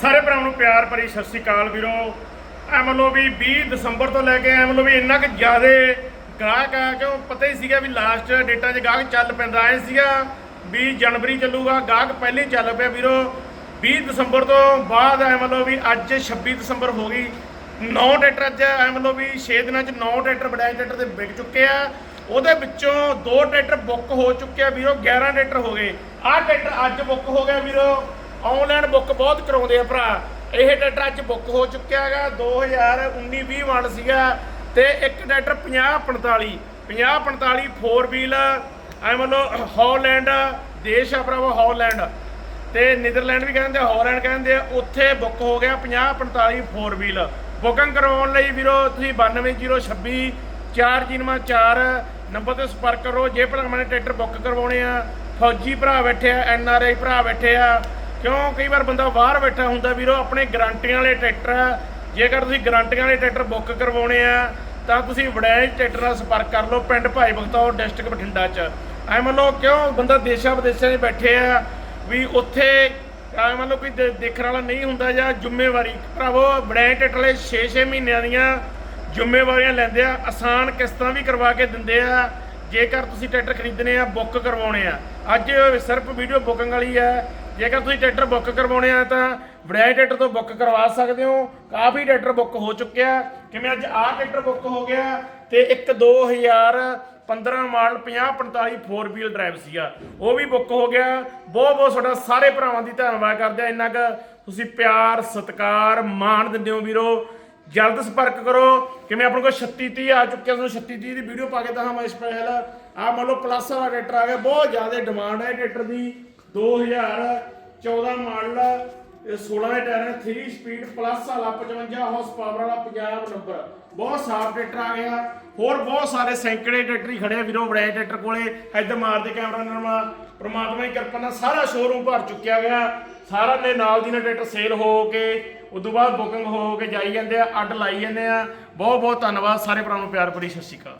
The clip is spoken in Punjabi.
ਸਾਰੇ ਭਰਾਵਾਂ ਨੂੰ ਪਿਆਰ ਭਰੀ ਸਤਿ ਸ੍ਰੀ ਅਕਾਲ ਵੀਰੋ। ਐ ਮੰਨ ਵੀ 20 ਦਸੰਬਰ ਤੋਂ ਲੈ ਕੇ ਐ ਮੰਨ ਵੀ ਇੰਨਾ ਕਿ ਜ਼ਿਆਦੇ ਗਾਹਕ ਆ, ਕਿਉਂ ਪਤਾ ਹੀ ਸੀਗਾ ਵੀ ਲਾਸਟ ਡੇਟਾਂ 'ਚ ਗਾਹਕ ਚੱਲ ਪੈਂਦਾ, ਐ ਸੀਗਾ ਵੀ ਜਨਵਰੀ ਚੱਲੂਗਾ, ਗਾਹਕ ਪਹਿਲੇ ਚੱਲ ਪਿਆ ਵੀਰੋ। 20 ਦਸੰਬਰ ਤੋਂ ਬਾਅਦ ਐ ਮੰਨ ਵੀ ਅੱਜ 26 ਦਸੰਬਰ ਹੋ ਗਈ 9 ਟਰੈਕਟਰ ਅੱਜ ਐ ਮੰਨ ਵੀ 6 ਦਿਨਾਂ 'ਚ 9 ਟਰੈਕਟਰ ਬੜਾਈ ਟਰੈਕਟਰ ਦੇ ਵਿਕ ਚੁੱਕੇ ਆ। ਉਹਦੇ ਵਿੱਚੋਂ ਦੋ ਟਰੈਕਟਰ ਬੁੱਕ ਹੋ ਚੁੱਕੇ ਆ ਵੀਰੋ 11 ਟਰੈਕਟਰ ਹੋ ਗਏ। ਆਹ ਟਰੈਕਟਰ ਅੱਜ ਬੁੱਕ ਹੋ ਗਿਆ ਵੀਰੋ। ਆਨਲਾਈਨ ਬੁੱਕ ਬਹੁਤ ਕਰਾਉਂਦੇ ਆ ਭਰਾ। ਇਹ ਟਰੈਕਟਰ ਅੱਜ ਬੁੱਕ ਹੋ ਚੁੱਕਿਆ ਹੈਗਾ 2019 20 ਮਾਡਲ ਸੀਗਾ ਤੇ ਇੱਕ ਟਰੈਕਟਰ 50 45 50 45 4 ਵੀਲ ਐ ਮੰਨੋ ਹਾਲੈਂਡ ਦੇਸ਼ ਆ ਭਰਾਵਾ ਹਾਲੈਂਡ ਤੇ ਨੀਦਰਲੈਂਡ ਵੀ ਕਹਿੰਦੇ ਹਾਲੈਂਡ ਕਹਿੰਦੇ ਆ, ਉੱਥੇ ਬੁੱਕ ਹੋ ਗਿਆ 50 45 4 ਵੀਲ ਬੁਕਿੰਗ ਕਰਵਾਉਣ ਲਈ ਵੀਰੋ ਤੁਸੀਂ 92026 4 ਨੰਬਰ ਤੇ ਸੰਪਰਕ ਕਰੋ। ਜੇ ਭਰਾ ਨੇ ਟਰੈਕਟਰ ਬੁੱਕ ਕਰਵਾਉਣੇ ਆ ਫੌਜੀ ਭਰਾ ਬੈਠੇ ਆ ਐਨ ਆਰ ਆਈ ਭਰਾ ਬੈਠੇ ਆ ਕਿਉਂ? ਕਈ ਵਾਰ ਬੰਦਾ ਬਾਹਰ ਬੈਠਾ ਹੁੰਦਾ ਵੀਰੋ, ਆਪਣੇ ਗਾਰੰਟੀਆਂ ਵਾਲੇ ਟਰੈਕਟਰ ਜੇਕਰ ਤੁਸੀਂ ਗਾਰੰਟੀਆਂ ਵਾਲੇ ਟਰੈਕਟਰ ਬੁੱਕ ਕਰਵਾਉਣੇ ਆ, ਤਾਂ ਤੁਸੀਂ ਵੜੈਜ ਟਰੈਕਟਰ ਨਾਲ ਸੰਪਰਕ ਕਰ ਲਓ, ਪਿੰਡ ਭਾਈ ਬਖਤੌਰ ਡਿਸਟ੍ਰਿਕਟ ਬਠਿੰਡਾ ਚ। ਐ ਮੰਨ ਲਓ ਕਿਉਂ? ਬੰਦਾ ਦੇਸ਼ਾਂ ਵਿਦੇਸ਼ਾਂ 'ਚ ਬੈਠੇ ਆ, ਵੀ ਉੱਥੇ ਐ ਮੰਨ ਲਓ ਕੋਈ ਦੇਖਣ ਵਾਲਾ ਨਹੀਂ ਹੁੰਦਾ ਜਾਂ ਜ਼ਿੰਮੇਵਾਰੀ, ਭਰਾਵੋ ਵੜੈਜ ਟਰੈਕਟਰ ਵਾਲੇ 6-6 ਮਹੀਨਿਆਂ ਦੀਆਂ ਜ਼ਿੰਮੇਵਾਰੀਆਂ ਲੈਂਦੇ ਆ, ਆਸਾਨ ਕਿਸ਼ਤਾਂ ਵੀ ਕਰਵਾ ਕੇ ਦਿੰਦੇ ਆ। ਜੇਕਰ ਤੁਸੀਂ ਟਰੈਕਟਰ ਖਰੀਦਣੇ ਆ, ਬੁੱਕ ਕਰਵਾਉਣੇ ਆ। ਅੱਜ ਸਿਰਫ ਵੀਡੀਓ ਬੁਕਿੰਗ ਵਾਲੀ ਹੈ ਜੇਕਰ ਤੁਸੀਂ ਟਰੈਕਟਰ ਬੁੱਕ ਕਰਵਾਉਣੇ ਆ ਤਾਂ ਵੜਾਈ ਟਰੈਕਟਰ ਤੋਂ ਬੁੱਕ ਕਰਵਾ ਸਕਦੇ ਹੋ। ਕਾਫੀ ਟਰੈਕਟਰ ਬੁੱਕ ਹੋ ਚੁੱਕਿਆ ਕਿਵੇਂ ਅੱਜ ਆਹ ਟਰੈਕਟਰ ਬੁੱਕ ਹੋ ਗਿਆ ਤੇ ਇੱਕ 2015 ਮਾਡਲ 50 45 4 ਵੀਲ ਡਰਾਈਵ ਸੀਗਾ। ਉਹ ਵੀ ਬੁੱਕ ਹੋ ਗਿਆ। ਬਹੁਤ ਬਹੁਤ ਤੁਹਾਡਾ ਸਾਰੇ ਭਰਾਵਾਂ ਦੀ ਧੰਨਵਾਦ ਕਰਦੇ ਆ। ਇੰਨਾ ਕੁ ਤੁਸੀਂ ਪਿਆਰ, ਸਤਿਕਾਰ, ਮਾਣ ਦਿੰਦੇ ਹੋ ਵੀਰੋ। ਜਲਦ ਸੰਪਰਕ ਕਰੋ। ਕਿਵੇਂ ਆਪਣੇ ਕੋਲ 36 30 ਆ ਚੁੱਕਿਆ, ਤੁਹਾਨੂੰ 36 30 ਦੀ ਵੀਡੀਓ ਪਾ ਕੇ ਤਾਂ ਮੈਂ ਸਪੈਸ਼ਲ ਆ ਮੰਨ ਲਓ ਪਲੱਸ ਵਾਲਾ ਟਰੈਕਟਰ ਆ ਗਿਆ। ਬਹੁਤ ਜ਼ਿਆਦਾ ਡਿਮਾਂਡ ਹੈ ਟਰੈਕਟਰ ਦੀ। 2014 ਮਾਡਲ ਇਹ 16 ਦੇ ਟਾਇਰ 3 ਸਪੀਡ ਪਲੱਸ ਵਾਲਾ 55 ਹਾਰਸ ਪਾਵਰ ਵਾਲਾ ਪੰਜਾਬ ਨੰਬਰ ਬਹੁਤ ਸਾਫ਼ ਟਰੈਕਟਰ ਆ ਗਿਆ। ਹੋਰ ਬਹੁਤ ਸਾਰੇ ਸੈਂਕੜੇ ਟਰੈਕਟਰ ਹੀ ਖੜੇ ਵੀਰੋ ਬੜੇ ਟਰੈਕਟਰ ਕੋਲੇ। ਇੱਧਰ ਮਾਰਦੇ ਕੈਮਰਾ ਨਰਮਾ ਪ੍ਰਮਾਤਮਾ ਦੀ ਕਿਰਪਾ ਨਾਲ ਸਾਰਾ ਸ਼ੋਰੂਮ ਭਰ ਚੁੱਕਿਆ ਗਿਆ। ਸਾਰਾ ਨੇ ਨਾਲ ਦੀ ਨਾਲ ਟਰੈਕਟਰ ਸੇਲ ਹੋ ਕੇ, ਉਦੋਂ ਬਾਅਦ ਬੁਕਿੰਗ ਹੋ ਕੇ ਜਾਈ ਜਾਂਦੇ ਆ, ਅੱਡ ਲਾਈ ਜਾਂਦੇ ਆ। ਬਹੁਤ ਬਹੁਤ ਧੰਨਵਾਦ ਸਾਰੇ ਭਰਾਵਾਂ ਨੂੰ ਪਿਆਰ ਭਰੀ ਸਤਿ ਸ਼੍ਰੀ ਅਕਾਲ।